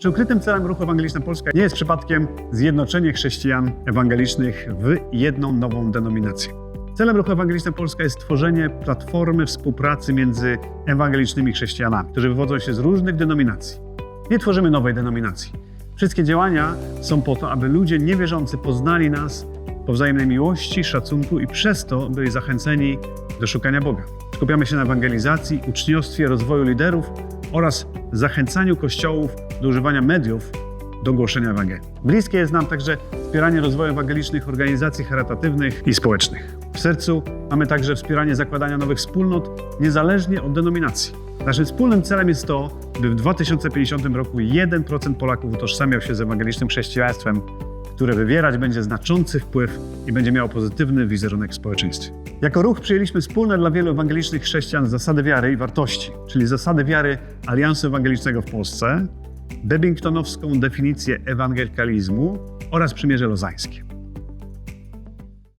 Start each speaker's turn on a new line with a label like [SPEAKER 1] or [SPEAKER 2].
[SPEAKER 1] Czy ukrytym celem ruchu Ewangeliczna Polska nie jest przypadkiem zjednoczenie chrześcijan ewangelicznych w jedną nową denominację? Celem ruchu Ewangeliczna Polska jest tworzenie platformy współpracy między ewangelicznymi chrześcijanami, którzy wywodzą się z różnych denominacji. Nie tworzymy nowej denominacji. Wszystkie działania są po to, aby ludzie niewierzący poznali nas po wzajemnej miłości, szacunku i przez to byli zachęceni do szukania Boga. Skupiamy się na ewangelizacji, uczniostwie, rozwoju liderów oraz zachęcaniu kościołów do używania mediów do głoszenia Ewangelii. Bliskie jest nam także wspieranie rozwoju ewangelicznych organizacji charytatywnych i społecznych. W sercu mamy także wspieranie zakładania nowych wspólnot niezależnie od denominacji. Naszym wspólnym celem jest to, by w 2050 roku 1% Polaków utożsamiał się z ewangelicznym chrześcijaństwem, które wywierać będzie znaczący wpływ i będzie miało pozytywny wizerunek w społeczeństwie. Jako ruch przyjęliśmy wspólne dla wielu ewangelicznych chrześcijan zasady wiary i wartości, czyli zasady wiary Aliansu Ewangelicznego w Polsce, Bebingtonowską definicję ewangelikalizmu oraz przymierze lozańskie.